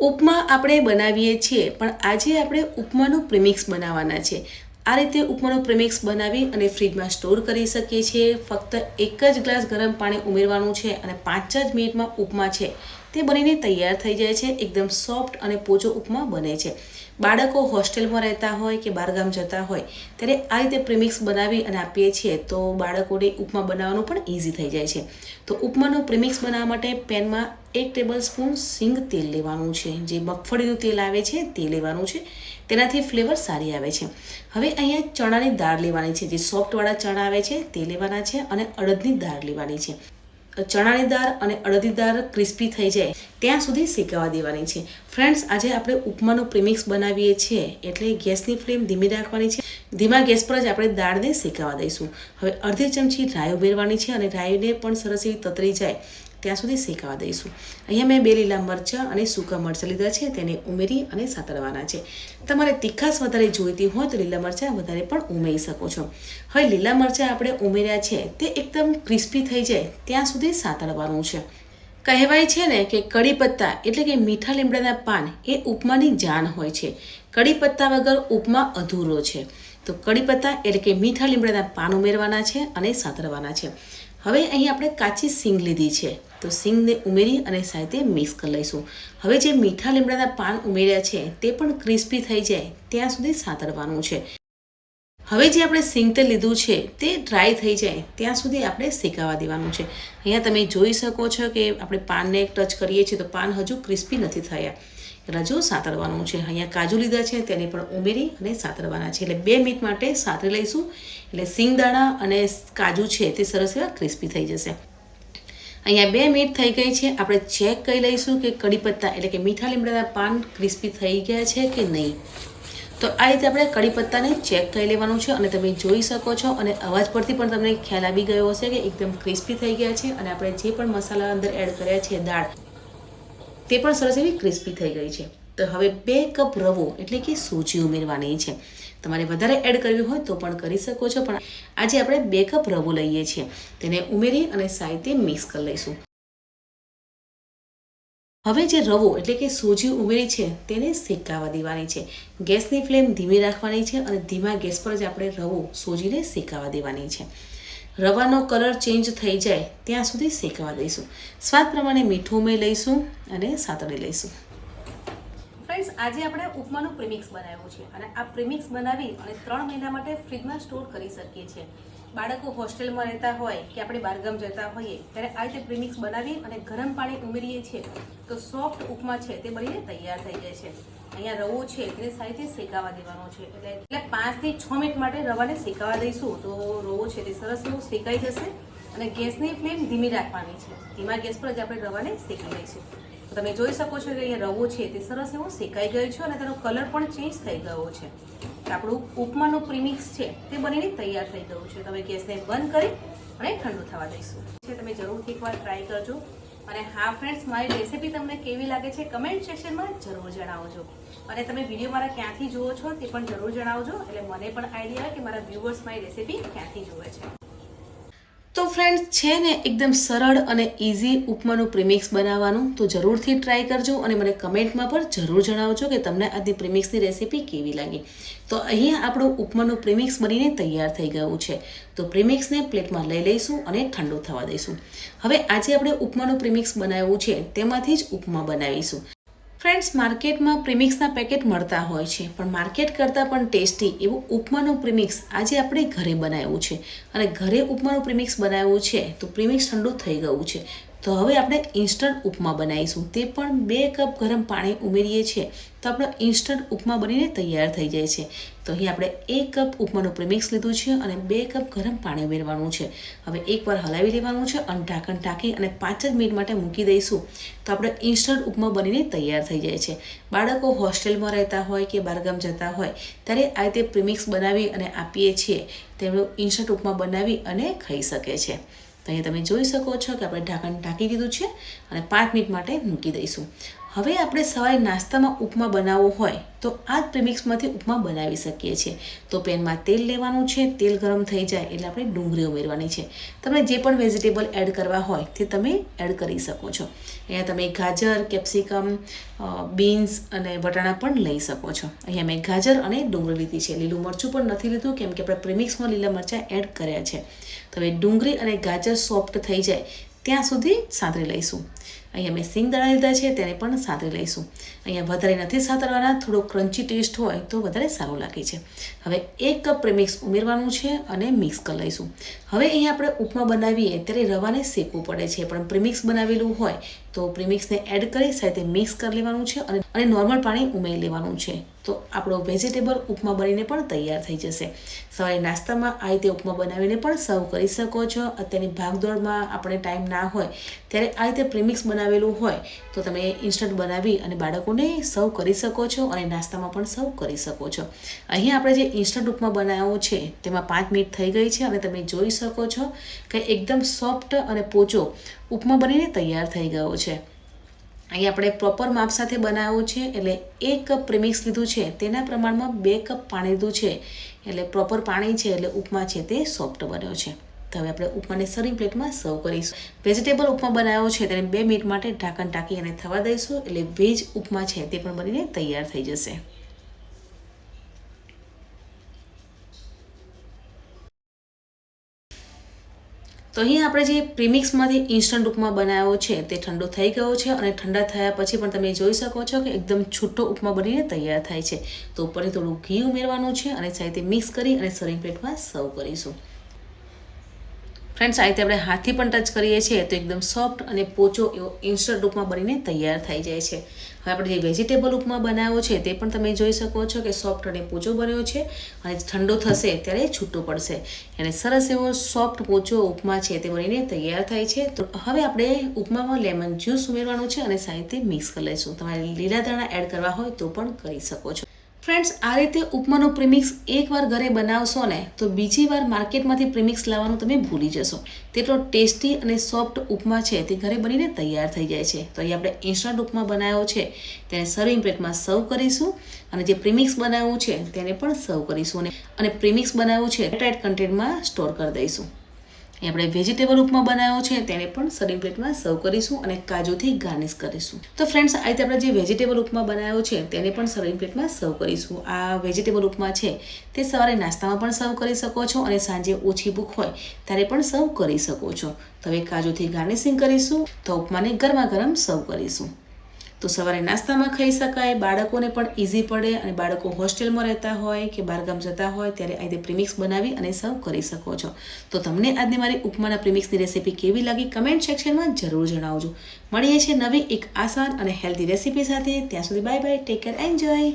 ઉપમા આપણે બનાવીએ છીએ, પણ આજે આપણે ઉપમાનું પ્રીમિક્સ બનાવવાના છે. આ રીતે ઉપમાનું પ્રીમિક્સ બનાવી અને ફ્રીજમાં સ્ટોર કરી શકીએ છીએ. ફક્ત એક જ ગ્લાસ ગરમ પાણી ઉમેરવાનું છે અને પાંચ જ મિનિટમાં ઉપમા છે. તે બનીને તૈયાર થઈ જાય છે, એકદમ સોફ્ટ અને પોચો ઉપમા બને છે. બાળકો હોસ્ટેલમાં રહેતા હોય કે બહારગામ જતા હોય, ત્યારે આ રીતે પ્રીમિક્સ બનાવી અને આપીએ છીએ તો બાળકોને ઉપમા બનાવવાનું પણ ઇઝી થઈ જાય છે. તો ઉપમાનું પ્રીમિક્સ બનાવવા માટે પેનમાં એક ટેબલ સ્પૂન સિંગ તેલ લેવાનું છે. જે મગફળીનું તેલ આવે છે, તે લેવાનું છે. તેનાથી ફ્લેવર સારી આવે છે. હવે અહીંયા ચણાની દાળ લેવાની છે. જે સોફ્ટવાળા ચણા આવે છે, તે લેવાના છે અને અડદની દાળ લેવાની છે. ચણાની દાળ અને અડદની દાળ ક્રિસ્પી થઈ જાય, ત્યાં સુધી શેકાવા દેવાની છે. ફ્રેન્ડ્સ આજે આપણે ઉપમાનું પ્રીમિક્સ બનાવીએ છીએ, એટલે ગેસની ફ્લેમ ધીમી રાખવાની છે. ધીમા ગેસ પર જ આપણે દાળને શેકાવા દઈશું. હવે અડધી ચમચી રાઈ ઉમેરવાની છે અને રાઈને પણ સરસ એવી તતરી જાય. ત્યાં સુધી શેકાવા દઈશું. અહીંયા મેં બે લીલા મરચાં અને સૂકા મરચાં લીધા છે, તેને ઉમેરી અને સાતળવાના છે. તમારે તીખાસ વધારે જોઈતી હોય તો લીલા મરચાં વધારે પણ ઉમેરી શકો છો. હવે લીલા મરચાં આપણે ઉમેર્યા છે, તે એકદમ ક્રિસ્પી થઈ જાય, ત્યાં સુધી સાતળવાનું છે. કહેવાય છે ને કે કડી પત્તા એટલે કે મીઠા લીમડાના પાન એ ઉપમાની જાન હોય છે. કડી પત્તા વગર ઉપમા અધૂરો છે. તો કડી પત્તા એટલે કે મીઠા લીમડાના પાન ઉમેરવાના છે અને સાતરવાના છે. હવે અહીં આપણે કાચી સિંગ લીધી છે. તો સિંગને ઉમેરી અને સાથે મિક્સ કરી લઈશું. હવે જે મીઠા લીમડાના પાન ઉમેર્યા છે, તે પણ ક્રિસ્પી થઈ જાય, ત્યાં સુધી સાતરવાનું છે. હવે જે આપણે સિંગ તેલ લીધું છે, તે ડ્રાય થઈ જાય, ત્યાં સુધી આપણે શેકાવા દેવાનું છે. અહીંયા તમે જોઈ શકો છો કે આપણે પાનને ટચ કરીએ છીએ, તો પાન હજુ ક્રિસ્પી નથી થયા. એટલે હજુ સાતળવાનું છે. અહીંયા કાજુ લીધા છે, તેને પણ ઉમેરી અને સાતરવાના છે. એટલે બે મિનિટ માટે સાતરી લઈશું. એટલે સિંગદાણા અને કાજુ છે, તે સરસ એવા ક્રિસ્પી થઈ જશે. અહીંયા બે મિનિટ થઈ ગઈ છે. આપણે ચેક કરી લઈશું કે કડી પત્તા એટલે કે મીઠા લીમડાના પાન ક્રિસ્પી થઈ ગયા છે કે નહીં. તો આ રીતે આપણે કડી પત્તાને ચેક કરી લેવાનું છે અને તમે જોઈ શકો છો અને અવાજ પરથી પણ તમને ખ્યાલ આવી ગયો હશે કે એકદમ ક્રિસ્પી થઈ ગયા છે અને આપણે જે પણ મસાલા અંદર એડ કર્યા છે દાળ, તે પણ સરસ એવી ક્રિસ્પી થઈ ગઈ છે. તો હવે બે કપ રવો એટલે કે સૂજી ઉમેરવાની છે. તમારે વધારે એડ કરવી હોય તો પણ કરી શકો છો, પણ આજે આપણે બે કપ રવો લઈએ છીએ. તેને ઉમેરી અને સાહિત્ય મિક્સ કરી લઈશું. હવે જે રવો એટલે કે સોજી ઉમેરી છે, તેને શેકાવા દેવાની છે. ગેસની ફ્લેમ ધીમી રાખવાની છે અને ધીમા ગેસ પર જ આપણે રવો સૂજીને શેકાવા દેવાની છે. રવાનો કલર ચેન્જ થઈ જાય ત્યાં સુધી શેકાવા દઈશું. સ્વાદ પ્રમાણે મીઠું ઉમેરી લઈશું અને સાતળી લઈશું. ફ્રેન્ડ્સ આજે આપણે ઉપમાનું પ્રીમિક્સ બનાવ્યું છે અને આ પ્રીમિક્સ બનાવી અને ત્રણ મહિના માટે ફ્રીજમાં સ્ટોર કરી શકીએ છીએ. બાળકો હોસ્ટેલમાં રહેતા હોય કે આપણે બહારગામ જતા હોઈએ, ત્યારે આ રીતે પ્રીમિક્સ બનાવી અને ગરમ પાણી ઉમેરીએ છીએ, તો સોફ્ટ ઉપમા છે તે બનીને તૈયાર થઈ જાય છે. અહીંયા રવો છે, તેને રીતે શેકાવા દેવાનો છે. એટલે એટલે પાંચથી છ મિનિટ માટે રવાને શેકાવા દઈશું. તો રવો છે તે સરસ એવું શેકાઈ જશે અને ગેસની ફ્લેમ ધીમી રાખવાની છે. ધીમા ગેસ પર જ આપણે રવાને શેકી દઈશું તમે જોઈ શકો છો કે અહીંયા રવો છે, તે સરસ એવો શેકાઈ ગયો છે અને તેનો કલર પણ ચેન્જ થઈ ગયો છે. આપણું ઉપમાનું પ્રીમિક્સ છે, તે બનીને તૈયાર થઈ ગયું છે. તમે ગેસને બંધ કરી અને ઠંડુ થવા દઈશું. છે, તમે જરૂરથી એકવાર ટ્રાય કરજો. અને હા ફ્રેન્ડ્સ મારી રેસીપી તમને કેવી લાગે છે કમેન્ટ સેક્શનમાં જરૂર જણાવજો. અને તમે વીડિયો મારા ક્યાંથી જુઓ છો તે પણ જરૂર જણાવજો. એટલે મને પણ આઈડિયા કે મારા વ્યુઅર્સ મારી રેસીપી ક્યાંથી જુએ છે. તો ફ્રેન્ડ્સ છે ને એકદમ સરળ અને ઇઝી ઉપમાનું પ્રીમિક્સ બનાવવાનું. તો જરૂરથી ટ્રાય કરજો અને મને કમેન્ટમાં પણ જરૂર જણાવજો કે તમને આજની પ્રીમિક્સની રેસીપી કેવી લાગી. તો અહીંયા આપણું ઉપમાનું પ્રીમિક્સ બનીને તૈયાર થઈ ગયું છે. તો પ્રીમિક્સને પ્લેટમાં લઈ લઈશું અને ઠંડુ થવા દઈશું. હવે આજે આપણે ઉપમાનું પ્રીમિક્સ બનાવ્યું છે, તેમાંથી જ ઉપમા બનાવીશું. ફ્રેન્ડ્સ, માર્કેટમાં પ્રીમિક્સના પેકેટ મળતા હોય છે, પણ માર્કેટ કરતાં પણ ટેસ્ટી એવું ઉપમાનું પ્રીમિક્સ આજે આપણે ઘરે બનાવ્યું છે. અને ઘરે ઉપમાનું પ્રીમિક્સ બનાવ્યું છે, તો પ્રીમિક્સ ઠંડુ થઈ ગયું છે. તો હવે આપણે ઇન્સ્ટન્ટ ઉપમા બનાવીશું. તે પણ બે કપ ગરમ પાણી ઉમેરીએ છીએ. તો આપણો ઇન્સ્ટન્ટ ઉપમા બનીને તૈયાર થઈ જાય છે. તો અહીં આપણે એક કપ ઉપમાનું પ્રીમિક્સ લીધું છે અને બે કપ ગરમ પાણી ઉમેરવાનું છે. હવે એકવાર હલાવી લેવાનું છે અને ઢાંકણ ઢાંકી અને પાંચ જ મિનિટ માટે મૂકી દઈશું. તો આપણે ઇન્સ્ટન્ટ ઉપમા બનીને તૈયાર થઈ જાય છે. બાળકો હોસ્ટેલમાં રહેતા હોય કે બહારગામ જતા હોય, ત્યારે આ રીતે પ્રીમિક્સ બનાવી અને આપીએ છીએ. તેમનું ઇન્સ્ટન્ટ ઉપમા બનાવી અને ખાઈ શકે છે. તો અહીંયા તમે જોઈ શકો છો કે આપણે ઢાંકણ ઢાંકી દીધું છે અને પાંચ મિનિટ માટે મૂકી દઈશું. હવે આપણે સવારે નાસ્તામાં ઉપમા બનાવવો હોય, તો આ જ પ્રીમિક્સમાંથી ઉપમા બનાવી શકીએ છીએ. તો પેનમાં તેલ લેવાનું છે, તેલ ગરમ થઈ જાય એટલે આપણે ડુંગળી ઉમેરવાની છે. તમે જે પણ વેજીટેબલ એડ કરવા હોય, તે તમે એડ કરી શકો છો. અહીંયા તમે ગાજર કેપ્સિકમ બીન્સ અને વટાણા પણ લઈ શકો છો. અહીંયા મેં ગાજર અને ડુંગળી લીધી છે. લીલું મરચું પણ નથી લીધું, કેમ કે આપણે પ્રીમિક્સમાં લીલા મરચાં એડ કર્યા છે. તો હવે ડુંગળી અને ગાજર સોફ્ટ થઈ જાય, ત્યાં સુધી સાંતળી લઈશું. અહીંયા મેં સિંગ દાણા લીધા છે તેને પણ સાથે લઈશું. અહીંયા વધારે નથી સાતરવાના, થોડો ક્રન્ચી ટેસ્ટ હોય તો વધારે સારું લાગે છે. હવે એક કપ પ્રેમિક્સ ઉમેરવાનું છે અને મિક્સ કરી લઈશું. હવે અહીંયા આપણે ઉપમા બનાવીએ ત્યારે રવાને શેકવું પડે છે, પણ પ્રીમિક્સ બનાવેલું હોય તો પ્રીમિક્સને એડ કરી સાથે મિક્સ કરી લેવાનું છે અને નોર્મલ પાણી ઉમેરી લેવાનું છે. તો આપણો વેજીટેબલ ઉપમા બનીને પણ તૈયાર થઈ જશે. સવારે નાસ્તામાં આ રીતે ઉપમા બનાવીને પણ સર્વ કરી શકો છો. અત્યારની ભાગદોડમાં આપણે ટાઈમ ના હોય ત્યારે આ રીતે પ્રીમિક્સ બનાવેલું હોય તો તમે ઇન્સ્ટન્ટ બનાવી અને બાળકોને સર્વ કરી શકો છો અને નાસ્તામાં પણ સર્વ કરી શકો છો. અહીંયા આપણે જે ઇન્સ્ટન્ટ ઉપમા બનાવ્યો છે, તેમાં પાંચ મિનિટ થઈ ગઈ છે અને તમે જોઈ શકો છો કે એકદમ સોફ્ટ અને પોચો ઉપમા બનીને તૈયાર થઈ ગયો છે. અહીં આપણે પ્રોપર માપ સાથે બનાવ્યો છે, એટલે એક કપ પ્રેમિક્સ લીધું છે, તેના પ્રમાણમાં બે કપ પાણી લીધું છે. એટલે પ્રોપર પાણી છે, એટલે ઉપમા છે તે સોફ્ટ બન્યો છે. તો હવે આપણે ઉપમાને સર્વિંગ પ્લેટમાં સર્વ કરીશું. વેજીટેબલ ઉપમા બનાવ્યો છે, તેને બે મિનિટ માટે ઢાંકણ ટાંકી અને થવા દઈશું, એટલે વેજ ઉપમા છે તે પણ બનીને તૈયાર થઈ જશે. તો અહીં આપણે જે પ્રીમિક્સમાંથી ઇન્સ્ટન્ટ ઉપમા બનાવ્યો છે, તે ઠંડો થઈ ગયો છે અને ઠંડા થયા પછી પણ તમે જોઈ શકો છો કે એકદમ છૂટો ઉપમા બનીને તૈયાર થાય છે. તો ઉપરથી થોડું ઘી ઉમેરવાનું છે અને સાથે મિક્સ કરી અને સર્વિંગ પ્લેટમાં સર્વ કરીશું. ફ્રેન્ડ્સ આ રીતે આપણે હાથથી પણ ટચ કરીએ છીએ તો એકદમ સોફ્ટ અને પોચો એવો ઇન્સ્ટન્ટ ઉપમા બનીને તૈયાર થઈ જાય છે. હવે આપણે જે વેજીટેબલ ઉપમા બનાવ્યો છે તે પણ તમે જોઈ શકો છો કે સોફ્ટ અને પોચો બન્યો છે અને ઠંડો થશે ત્યારે છૂટો પડશે. અને સરસ એવો સોફ્ટ પોચો ઉપમા છે તે બનીને તૈયાર થાય છે. તો હવે આપણે ઉપમામાં લેમન જ્યુસ ઉમેરવાનું છે અને સાથે મિક્સ કરી લઈશું. તમારે લીલા દાણા એડ કરવા હોય તો પણ કરી શકો છો. ફ્રેન્ડ્સ આ રીતે ઉપમાનું પ્રીમિક્સ એકવાર ઘરે બનાવશો ને, તો બીજી વાર માર્કેટમાંથી પ્રીમિક્સ લાવવાનું તમે ભૂલી જશો. તેટલો ટેસ્ટી અને સોફ્ટ ઉપમા છે તે ઘરે બનીને તૈયાર થઈ જાય છે. તો અહીં આપણે ઇન્સ્ટન્ટ ઉપમા બનાવ્યો છે. તેને સર્વિંગ પ્લેટમાં સર્વ કરીશું અને જે પ્રીમિક્સ બનાવ્યું છે તેને પણ સર્વ કરીશું અને પ્રીમિક્સ બનાવ્યું છે ટાઈટ કન્ટેન્ટમાં સ્ટોર કરી દઈશું. અહીં આપણે વેજીટેબલ ઉપમા બનાવ્યો છે, તેને પણ સર્વિંગ પ્લેટમાં સર્વ કરીશું અને કાજુથી ગાર્નિશ કરીશું. તો ફ્રેન્ડ્સ આ રીતે આપણે જે વેજીટેબલ ઉપમા બનાવ્યો છે, તેને પણ સર્વિંગ પ્લેટમાં સર્વ કરીશું. આ વેજીટેબલ ઉપમા છે, તે સવારે નાસ્તામાં પણ સર્વ કરી શકો છો અને સાંજે ઓછી ભૂખ હોય ત્યારે પણ સર્વ કરી શકો છો. તો હવે કાજુથી ગાર્નિશિંગ કરીશું, તો ઉપમાને ગરમા ગરમ સર્વ કરીશું. તો સવારે નાસ્તામાં ખાઈ શકાય, બાળકોને પણ ઇઝી પડે અને બાળકો હોસ્ટેલમાં રહેતા હોય કે બહારગામ જતા હોય ત્યારે આ રીતે પ્રીમિક્સ બનાવી અને સર્વ કરી શકો છો. તો તમને આજની મારી ઉપમાના પ્રીમિક્સની રેસીપી કેવી લાગી કમેન્ટ સેક્શનમાં જરૂર જણાવજો. મળીએ છીએ નવી એક આસાન અને હેલ્ધી રેસીપી સાથે. ત્યાં સુધી bye bye take care enjoy